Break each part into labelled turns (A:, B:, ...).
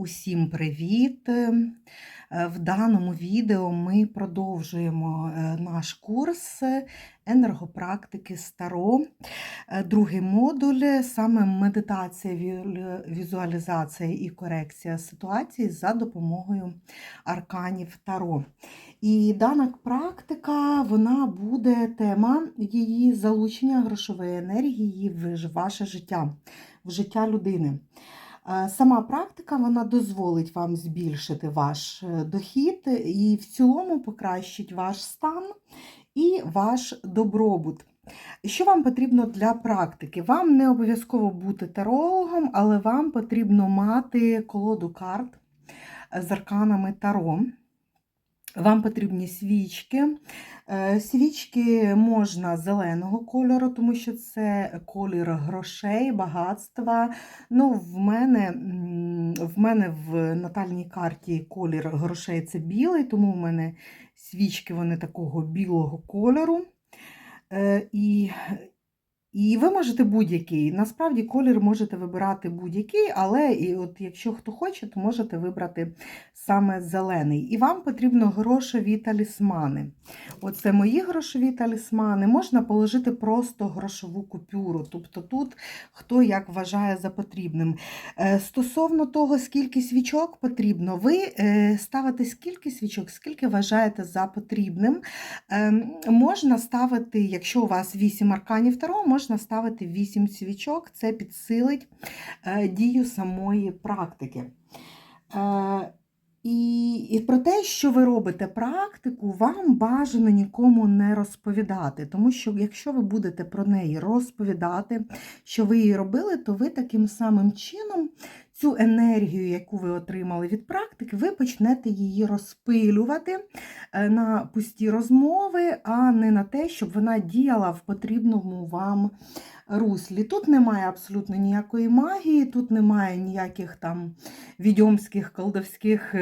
A: Усім привіт! Е, В даному відео ми продовжуємо е, наш курс енергопрактики Старо, Е, другий модуль, саме медитація, візуалізація і корекція ситуації за допомогою арканів Таро. І дана практика вона буде тема її залучення грошової енергії в ваше життя, в життя людини. Е, Сама практика вона дозволить вам збільшити ваш е, дохід і в цілому покращить ваш стан і ваш добробут. Що вам потрібно для практики? Вам не обов'язково бути тарологом, але вам потрібно мати колоду карт з арканами Таро. Вам потрібні свічки. Е, Свічки можна зеленого кольору, тому що це колір грошей, багатства. Ну, в мене, в мене в натальній карті колір грошей це білий, тому в мене свічки вони такого білого кольору. Е, І, і ви можете будь-який. Насправді колір можете вибирати будь-який, але і от якщо хто хоче, то можете вибрати саме зелений. І вам потрібно грошові талісмани. Оце мої грошові талісмани. Можна положити просто грошову купюру. Тобто тут хто як вважає за потрібним. Е, Стосовно того, скільки свічок потрібно, ви е, ставите скільки свічок, скільки вважаєте за потрібним. Ем, Можна ставити, якщо у вас 8 арканів Таро, можна ставити 8 свічок, це підсилить е, дію самої практики. Е, І, і про те, що ви робите практику, вам бажано нікому не розповідати, тому що якщо ви будете про неї розповідати, що ви її робили, то ви таким самим чином цю енергію, яку ви отримали від практики, ви почнете її розпилювати е, на пусті розмови, а не на те, щоб вона діяла в потрібному вам руслі. Тут немає абсолютно ніякої магії, тут немає ніяких там відьомських колдовських е,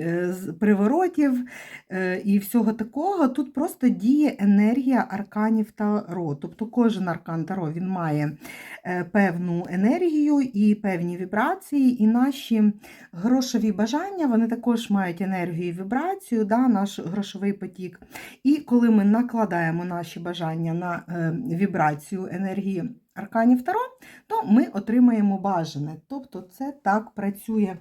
A: е, приворотів е, і всього такого. Тут просто діє енергія арканів Таро. Тобто кожен аркан Таро він має певну енергію і певні вібрації, і наші грошові бажання вони також мають енергію і вібрацію, да, наш грошовий потік. І коли ми накладаємо наші бажання на вібрацію енергії арканів Таро, то ми отримаємо бажане. Тобто це так працює.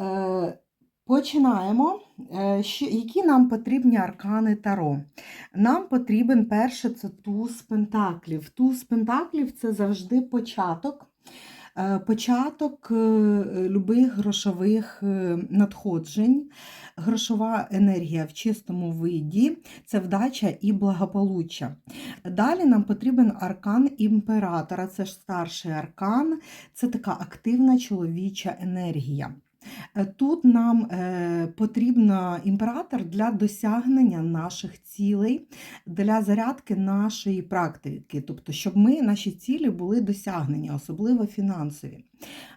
A: Е, Починаємо. Е, Які нам потрібні аркани Таро? Нам потрібен перше це туз пентаклів. Туз пентаклів це завжди початок. Е, Початок е, любих грошових е, надходжень, грошова енергія в чистому виді це вдача і благополуччя. Далі нам потрібен аркан імператора, це ж старший аркан, це така активна чоловіча енергія. Е, Тут нам е, потрібен імператор для досягнення наших цілей, для зарядки нашої практики, тобто, щоб ми, наші цілі були досягнені, особливо фінансові.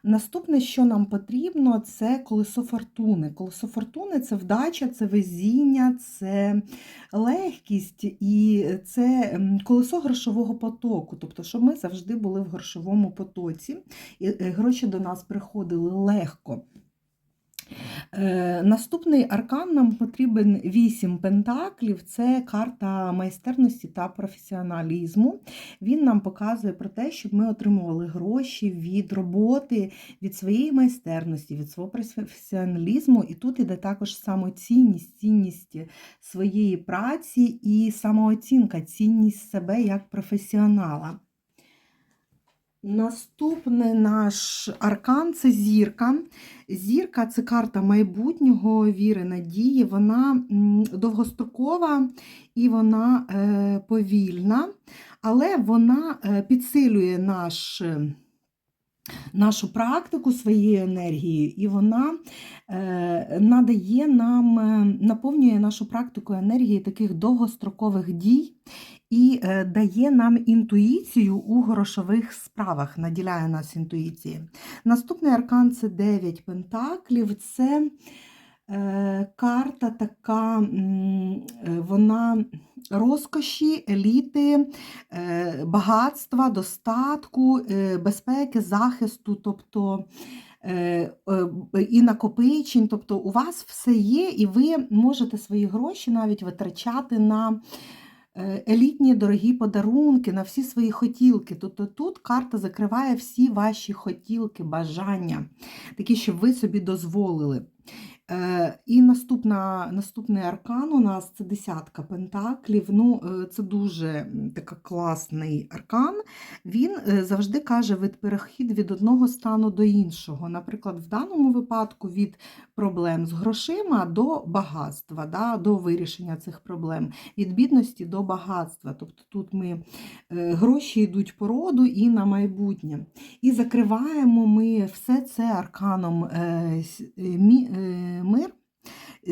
A: Наступне, що нам потрібно, це колесо фортуни. Колесо фортуни це вдача, це везіння, це легкість і це колесо грошового потоку. Тобто, щоб ми завжди були в грошовому потоці, і е, гроші до нас приходили легко. Е, Наступний аркан нам потрібен 8 пентаклів. Це карта майстерності та професіоналізму. Він нам показує про те, щоб ми отримували гроші від роботи, від своєї майстерності, від свого професіоналізму. І тут іде також самоцінність, цінність своєї праці і самооцінка, цінність себе як професіонала. Наступний наш аркан це зірка. Зірка це карта майбутнього, віри, надії. Вона довгострокова і вона е, повільна, але вона е, підсилює наш. е, Нашу практику своєю енергією, і вона надає нам, наповнює нашу практику енергії таких довгострокових дій і е, дає нам інтуїцію у грошових справах, наділяє нас інтуїцією. Наступний аркан це 9 пентаклів. Це е, карта така, е, вона розкоші, еліти, багатства, достатку, безпеки, захисту. Тобто і накопичень. Тобто у вас все є, і ви можете свої гроші навіть витрачати на елітні дорогі подарунки, на всі свої хотілки. Тобто тут карта закриває всі ваші хотілки, бажання, такі, щоб ви собі дозволили. Е, І наступна, наступний аркан у нас це десятка пентаклів. Ну, е, Це дуже така класний аркан. Він е, завжди каже від перехід від одного стану до іншого. Наприклад, в даному випадку від проблем з грошима до багатства, да, до вирішення цих проблем, від бідності до багатства. Тобто тут ми гроші йдуть по роду і на майбутнє. І закриваємо ми все це арканом мир.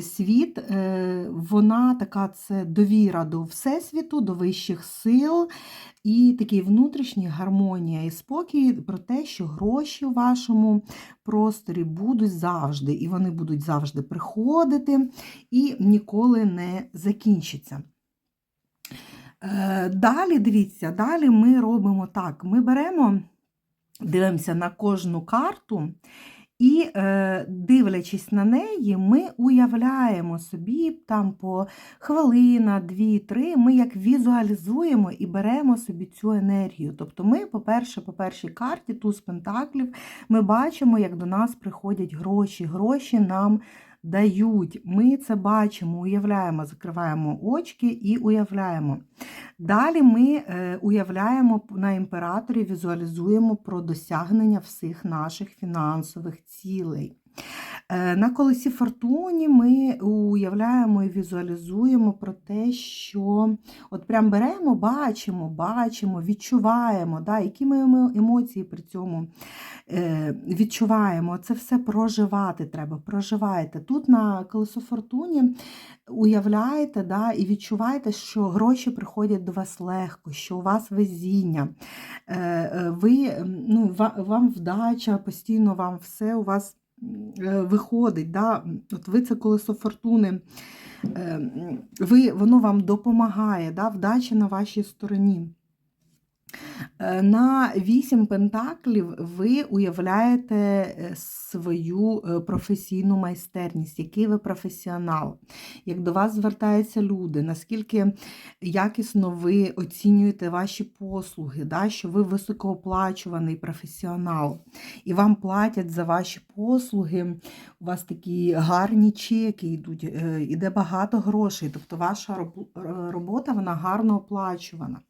A: Світ, е, вона така це довіра до Всесвіту, до вищих сил і такий внутрішній гармонія і спокій про те, що гроші в вашому просторі будуть завжди, і вони будуть завжди приходити і ніколи не закінчаться. Е, Далі, дивіться, далі ми робимо так: ми беремо, дивимося на кожну карту. І, е, дивлячись на неї, ми уявляємо собі там по хвилина, дві, три, ми як візуалізуємо і беремо собі цю енергію. Тобто ми, по-перше, по першій карті, туз пентаклів, ми бачимо, як до нас приходять гроші. Гроші нам дають. Ми це бачимо, уявляємо, закриваємо очки і уявляємо. Далі ми е, уявляємо на імператорі, візуалізуємо про досягнення всіх наших фінансових цілей. Е, На колесі фортуні ми уявляємо і візуалізуємо про те, що от прям беремо, бачимо, бачимо, відчуваємо, да, які ми емоції при цьому е, відчуваємо. Це все проживати треба. Проживайте. Тут на колесо фортуні уявляєте да, і відчуваєте, що гроші приходять до вас легко, що у вас везіння, е, ви, ну, вам вдача, постійно вам все у вас виходить. Да? От ви це колесо фортуни, е, ви, воно вам допомагає, да? вдача на вашій стороні. Е, На вісім пентаклів ви уявляєте е, свою е, професійну майстерність, який ви професіонал, як до вас звертаються люди, наскільки якісно ви оцінюєте ваші послуги, да, що ви високооплачуваний професіонал, і вам платять за ваші послуги. У вас такі гарні чеки йдуть, іде багато грошей, тобто ваша робота вона гарно оплачувана.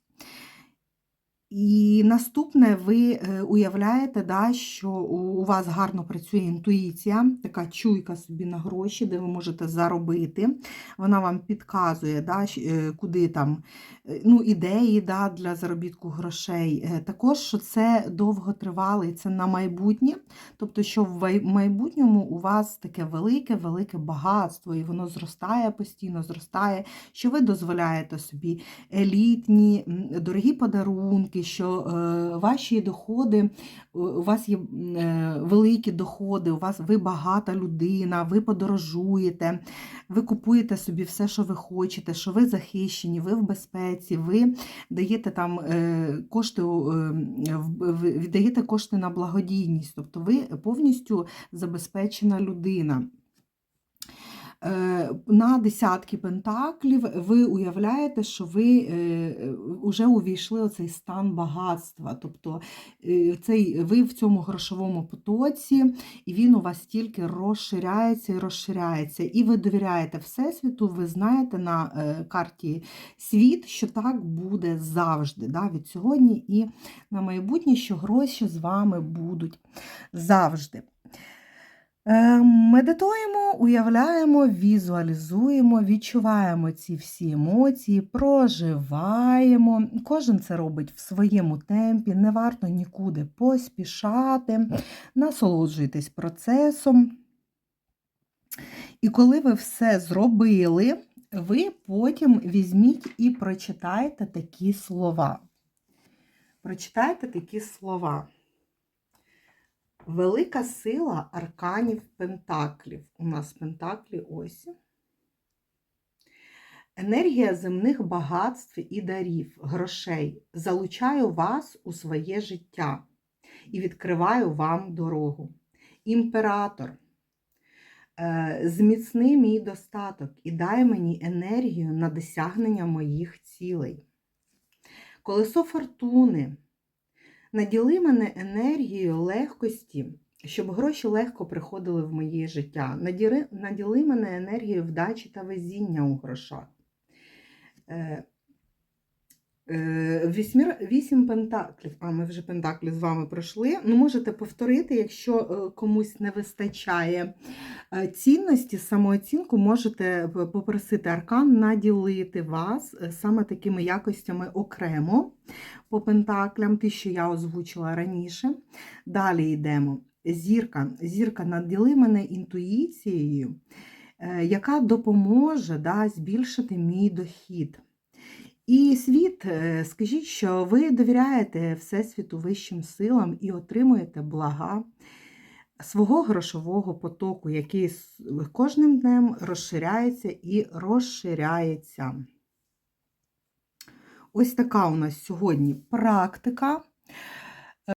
A: І наступне, ви е, уявляєте, да, що у вас гарно працює інтуїція, така чуйка собі на гроші, де ви можете заробити. Вона вам підказує, да, е, куди там е, ну, ідеї да, для заробітку грошей. Також, що це довготривалий, це на майбутнє. Тобто, що в майбутньому у вас таке велике, велике багатство, і воно зростає постійно, зростає, що ви дозволяєте собі елітні, дорогі подарунки, що е, ваші доходи, у- у вас є е, великі доходи, у вас ви багата людина, ви подорожуєте, ви купуєте собі все, що ви хочете, що ви захищені, ви в безпеці, ви даєте там е, кошти, е, віддаєте кошти на благодійність, тобто ви повністю забезпечена людина. Е, На десятки пентаклів ви уявляєте, що ви вже увійшли у цей стан багатства. Тобто е, цей, ви в цьому грошовому потоці, і він у вас тільки розширяється і розширяється. І ви довіряєте Всесвіту, ви знаєте на е, карті світ, що так буде завжди. Да, від сьогодні і на майбутнє, що гроші з вами будуть завжди. Е, Медитуємо, уявляємо, візуалізуємо, відчуваємо ці всі емоції, проживаємо. Кожен це робить в своєму темпі, не варто нікуди поспішати, насолоджуйтесь процесом. І коли ви все зробили, ви потім візьміть і прочитайте такі слова. Прочитайте такі слова. Велика сила арканів пентаклів. У нас пентаклі ось. Енергія земних багатств і дарів, грошей. Залучаю вас у своє життя і відкриваю вам дорогу. імператор. Е, Зміцни мій достаток і дай мені енергію на досягнення моїх цілей. Колесо фортуни. Наділи мене енергією легкості, щоб гроші легко приходили в моє життя. Наділи, мене енергією вдачі та везіння у грошах. Е, вісім пентаклів. А, ми вже пентаклі з вами пройшли. Ну, можете повторити, якщо е, комусь не вистачає е, цінності, самооцінку, можете попросити аркан наділити вас саме такими якостями окремо по пентаклям, ті, що я озвучила раніше. Далі йдемо. Зірка. Зірка наділи мене інтуїцією, яка допоможе да, збільшити мій дохід. І світ, е, скажіть, що ви довіряєте Всесвіту вищим силам і отримуєте блага свого грошового потоку, який кожним днем розширяється і розширяється. Ось така у нас сьогодні практика.